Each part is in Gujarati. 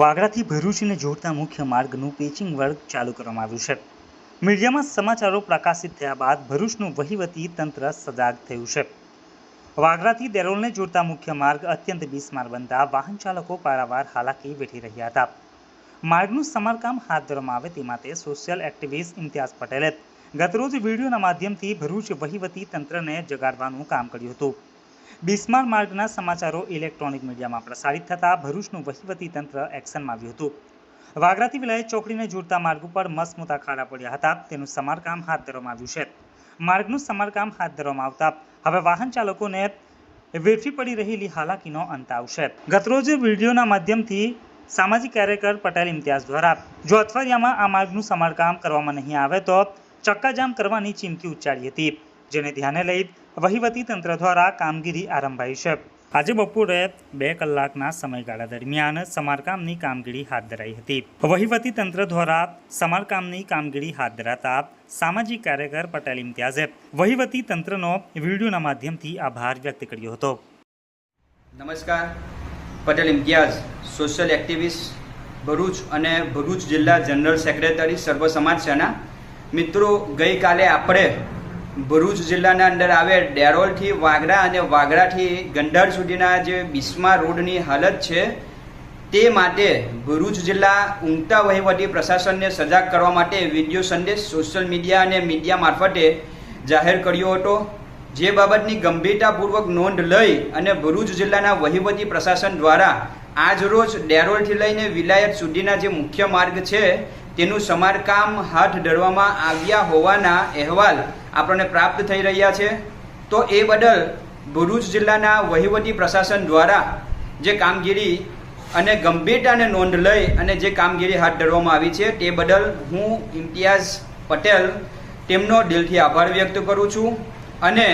વાગરાથી ભરૂચને જોડતા મુખ્ય માર્ગનું પેચિંગ વર્ક ચાલુ કરવામાં આવ્યું છે. મીડિયામાં સમાચારો પ્રકાશિત થયા બાદ ભરૂચનું વહીવટી તંત્ર સજાગ થયું છે. વાગરાથી દેરોલને જોડતા મુખ્ય માર્ગ અત્યંત બિસ્માર બનતા વાહન ચાલકો પારાવાર હાલાકી વેઠી રહ્યા હતા. માર્ગનું સમારકામ હાથ ધરવામાં આવે તે માટે સોશિયલ એક્ટિવિસ્ટ ઇમ્તિયાઝ પટેલે ગતરોજ વિડીયોના માધ્યમથી ભરૂચ વહીવટી તંત્રને જગાડવાનું કામ કર્યું હતું. બિસ્માર માર્ગના સમાચારો ઇલેક્ટ્રોનિક મીડિયામાં પ્રસારિત થતાં ભરૂચનું વહીવટી તંત્ર એક્શનમાં આવ્યું હતું. વાગરાથી વિલાયત ચોકડીને જોડતા માર્ગ ઉપર મસમોટા ખાડા પડ્યા હતા. તેનું સમારકામ હાથ ધરવામાં આવ્યું છે. માર્ગનું સમારકામ હાથ ધરવામાં આવતા હવે વાહન ચાલકોને વેઠવી પડી રહેલી હાલાકીનો અંત આવશે. ગતરોજ વિડીયોના માધ્યમથી સામાજિક કાર્યકર પટેલ ઇમ્તિયાઝ દ્વારા, જો અઠવાડિયામાં આ માર્ગનું સમારકામ કરવામાં નહીં આવે તો ચક્કાજામ કરવાની ચીમકી ઉચ્ચારી હતી. જેને ધ્યાને લઈ વહીવટીતંત્ર દ્વારા કામગીરી આરંભાઈ છે. આજે બપોરે બે કલાકના સમયગાળા દરમિયાન સમારકામની કામગીરી હાથ ધરાઈ હતી. વહીવટીતંત્ર દ્વારા સમારકામની કામગીરી હાથ ધરાતા સામાજિક કાર્યકર પટેલ ઇમ્તિયાઝે વહીવટીતંત્રનો વિડીયોના માધ્યમથી આભાર વ્યક્ત કર્યો હતો. નમસ્કાર. પટેલ ઇમ્તિયાઝ સોશિયલ એક્ટિવિસ્ટ ભરૂચ અને ભરૂચ જિલ્લા જનરલ સેક્રેટરી સર્વ સમાજ સેના. મિત્રો, ગઈકાલે આપણે ભરૂચ જિલ્લાના અંદર આવે ડેરોલથી વાગડા અને વાગડાથી ગંડાર સુધીના જે બિસ્મા રોડની હાલત છે, તે માટે ભરૂચ જિલ્લા ઊંઘતા વહીવટી પ્રશાસનને સજાગ કરવા માટે વીડિયો સંદેશ સોશિયલ મીડિયા અને મીડિયા મારફતે જાહેર કર્યો હતો. જે બાબતની ગંભીરતાપૂર્વક નોંધ લઈ અને ભરૂચ જિલ્લાના વહીવટી પ્રશાસન દ્વારા આજરોજ ડેરોલથી લઈને વિલાયત સુધીના જે મુખ્ય માર્ગ છે તેનું સમારકામ હાથ ધરવામાં આવ્યા હોવાના અહેવાલ આપણને પ્રાપ્ત થઈ રહ્યા છે. તો એ બદલ ભરૂચ જિલ્લાના વહીવટી પ્રશાસન દ્વારા જે કામગીરી અને ગંભીરતાને નોંધ લઈ અને જે કામગીરી હાથ ધરવામાં આવી છે તે બદલ હું ઇમ્તિયાઝ પટેલ તેમનો દિલથી આભાર વ્યક્ત કરું છું અને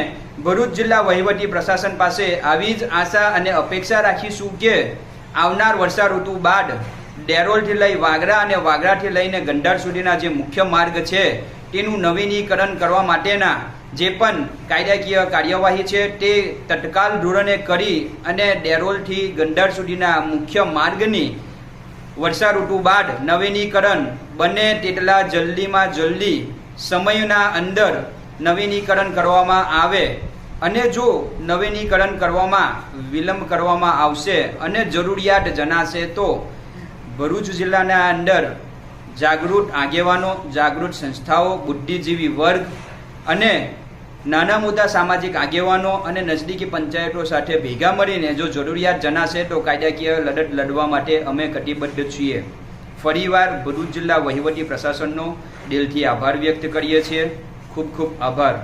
ભરૂચ જિલ્લા વહીવટી પ્રશાસન પાસે આવી જ આશા અને અપેક્ષા રાખીશું કે આવનાર વર્ષા ઋતુ બાદ ડેરોલથી લઈ વાગરા અને વાગરાથી લઈને ગંડાર સુધીના જે મુખ્ય માર્ગ છે, તેનું નવીનીકરણ કરવા માટેના જે પણ કાયદાકીય કાર્યવાહી છે, તે તત્કાલ ધોરણે કરી અને ડેરોલથી ગંડાર સુધીના મુખ્ય માર્ગની વર્ષા ઋતુ બાદ નવીનીકરણ બને તેટલા જલ્દીમાં જલ્દી સમયના અંદર નવીનીકરણ કરવામાં આવે અને જો નવીનીકરણ કરવામાં વિલંબ કરવામાં આવશે અને જરૂરિયાત જણાશે તો ભરૂચ જિલ્લાના અંદર જાગૃત આગેવાનો, જાગૃત સંસ્થાઓ, બુદ્ધિજીવી વર્ગ અને નાના મોટા સામાજિક આગેવાનો અને નજદીકી પંચાયતો સાથે ભેગા મળીને જો જરૂરિયાત જણાશે તો કાયદાકીય લડત લડવા માટે અમે કટિબદ્ધ છીએ. ફરીવાર ભરૂચ જિલ્લા વહીવટી પ્રશાસનનો દિલથી આભાર વ્યક્ત કરીએ છીએ. ખૂબ ખૂબ આભાર.